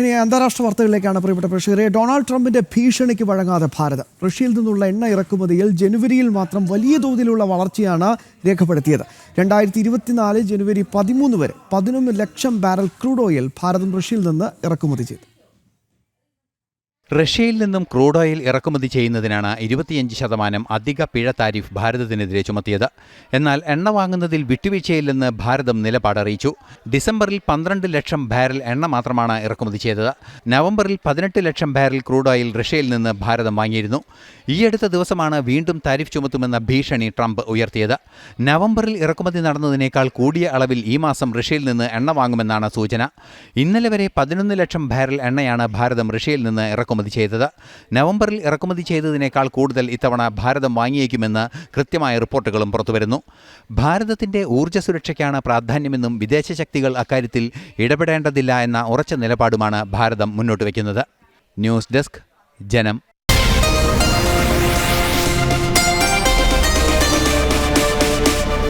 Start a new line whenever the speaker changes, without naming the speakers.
ഇനി അന്താരാഷ്ട്ര വാർത്തകളിലേക്കാണ് പ്രിയപ്പെട്ട പ്രേക്ഷകരെ. ഡൊണാൾഡ് ട്രംപിന്റെ ഭീഷണിക്ക് വഴങ്ങാതെ ഭാരതം. റഷ്യയിൽ നിന്നുള്ള എണ്ണ ഇറക്കുമതിയിൽ ജനുവരിയിൽ മാത്രം വലിയ തോതിലുള്ള വളർച്ചയാണ് രേഖപ്പെടുത്തിയത്. രണ്ടായിരത്തി ഇരുപത്തിനാല് ജനുവരി പതിമൂന്ന് വരെ പതിനൊന്ന് ലക്ഷം ബാരൽ ക്രൂഡ് ഓയിൽ ഭാരതം റഷ്യയിൽ നിന്ന് ഇറക്കുമതി ചെയ്തു.
റഷ്യയിൽ നിന്നും ക്രൂഡ് ഓയിൽ ഇറക്കുമതി ചെയ്യുന്നതിനാണ് ഇരുപത്തിയഞ്ച് ശതമാനം അധിക പിഴ താരിഫ് ഭാരതത്തിനെതിരെ ചുമത്തിയത്. എന്നാൽ എണ്ണ വാങ്ങുന്നതിൽ വിട്ടുവീഴ്ചയില്ലെന്ന് ഭാരതം നിലപാടറിയിച്ചു ഡിസംബറിൽ പന്ത്രണ്ട് ലക്ഷം ബാരൽ എണ്ണ മാത്രമാണ് ഇറക്കുമതി ചെയ്തത്. നവംബറിൽ പതിനെട്ട് ലക്ഷം ബാരൽ ക്രൂഡ് ഓയിൽ റഷ്യയിൽ നിന്ന് ഭാരതം വാങ്ങിയിരുന്നു. അടുത്ത ദിവസമാണ് വീണ്ടും താരിഫ് ചുമത്തുമെന്ന ഭീഷണി ട്രംപ് ഉയർത്തിയത്. നവംബറിൽ ഇറക്കുമതി നടന്നതിനേക്കാൾ കൂടിയ അളവിൽ ഈ മാസം റഷ്യയിൽ നിന്ന് എണ്ണ വാങ്ങുമെന്നാണ് സൂചന. ഇന്നലെ വരെ പതിനൊന്ന് ലക്ഷം ബാരൽ എണ്ണയാണ് ഭാരതം റഷ്യയിൽ നിന്ന് ഇറക്കുമതി ചെയ്തത്. നവംബറിൽ ഇറക്കുമതി ചെയ്തതിനേക്കാൾ കൂടുതൽ ഇത്തവണ ഭാരതം വാങ്ങിയേക്കുമെന്ന് കൃത്യമായ റിപ്പോർട്ടുകളും പുറത്തുവരുന്നു. ഭാരതത്തിന്റെ ഊർജ സുരക്ഷയ്ക്കാണ് പ്രാധാന്യമെന്നും വിദേശ ശക്തികൾ അക്കാര്യത്തിൽ ഇടപെടേണ്ടതില്ല എന്ന ഉറച്ച നിലപാടുമാണ് ഭാരതം മുന്നോട്ട് വയ്ക്കുന്നത്. ന്യൂസ് ഡെസ്ക് ജനം.